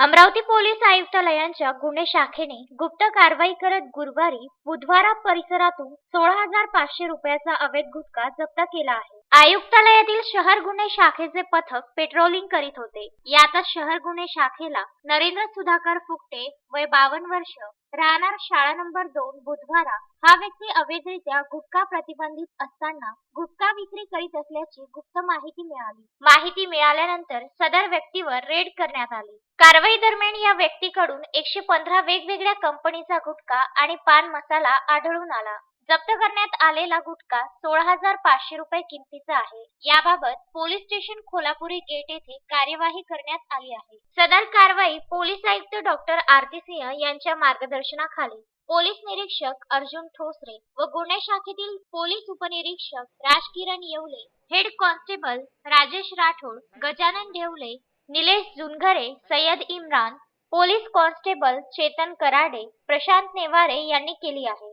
Amravati police आयुक्तालयांच्या गुन्हे शाखेने गुप्त कारवाई करत गुरुवारी बुधवारा परिसरातून सोळा हजार पाचशे रुपयाचा अवैध गुटखा जप्त केला आहे. आयुक्तालयातील शहर गुन्हे शाखेचे पथक पेट्रोलिंग करीत होते. यातच शहर गुन्हे शाखेला नरेंद्र सुधाकर फुकटे वय बावन्न वर्ष राहणार शाळा नंबर दोन बुधवारा. हा व्यक्ती अवैधरित्या गुटखा प्रतिबंधित असताना गुटखा विक्री करीत असल्याची गुप्त माहिती मिळाली. माहिती मिळाल्यानंतर सदर व्यक्तीवर रेड करण्यात आली. कारवाई दरम्यान या व्यक्तीकडून एकशे पंधरा वेगवेगळ्या कंपनीचा गुटखा आणि पान मसाला आढळून आला. जप्त करण्यात आलेला गुटखा सोळा हजार पाचशे रुपये किमतीचा आहे. याबाबत पोलीस स्टेशन खोलापुरी गेट येथे कार्यवाही करण्यात आली आहे. सदर कारवाई पोलीस आयुक्त डॉक्टर आरती सिंह यांच्या मार्गदर्शनाखाली पोलीस निरीक्षक अर्जुन ठोसरे व गुन्हे शाखेतील पोलीस उपनिरीक्षक Rajkiran Yewale head constable Rajesh Rathod Gajanan Dhewale Nilesh Junghare Sayyad Imran police constable Chetan Karade Prashant Neware यांनी केली आहे.